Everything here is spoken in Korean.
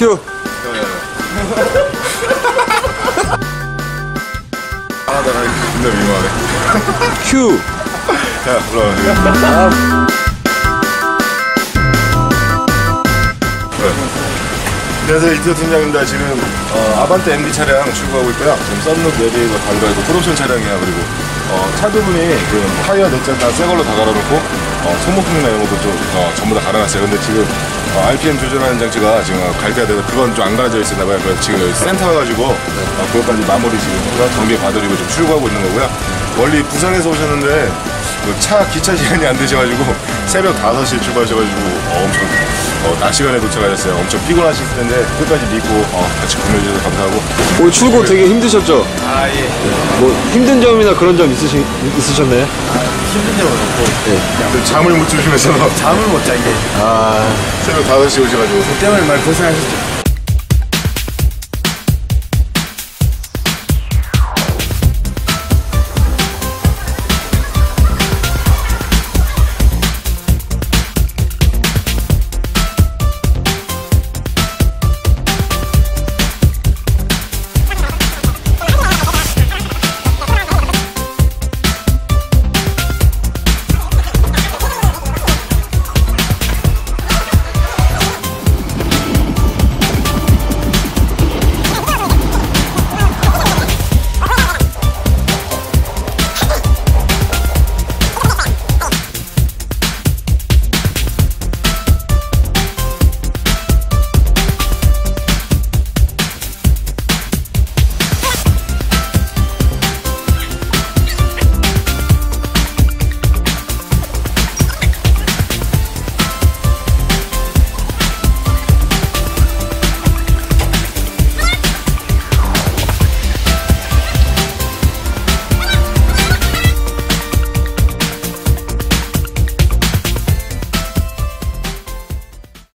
큐. 아, 나 진짜 민망하네. 큐. 야, 올라와. 안녕하세요 이태호 팀장입니다. 지금 어, 아반떼 MB 차량 출고하고 있고요. 지금 썬룩 내비에이터 달려있고 프로션 차량이야. 그리고 어, 차 부분이 그 타이어 넷째 다새 걸로 다 갈아놓고 어, 소모품이나 이런 것도 좀 어, 전부 다 갈아놨어요. 근데 지금 어, RPM 조절하는 장치가 지금 갈때가 돼서 그건 좀 안 갈아져 있었나 봐요. 그래서 지금 여기 센터 가가지고 어, 그것까지 마무리 지금 정비 봐드리고 지금 출고하고 있는 거고요. 멀리 부산에서 오셨는데 그차 기차 시간이 안 되셔가지고 새벽 5시에 출발하셔가지고 어, 엄청 어, 낮 시간에 도착하셨어요. 엄청 피곤하실 텐데 끝까지 믿고 어, 같이 구매해 주셔서 감사하고 오늘 출고 되게 힘드셨죠? 아, 예. 뭐 힘든 점이나 그런 점 있으시, 있으셨나요? 힘든 점은 없고. 근데 잠을 못 주시면서 잠을 못 자게. 아, 새벽 5시에 오셔가지고 때문에 많이 고생하셨죠.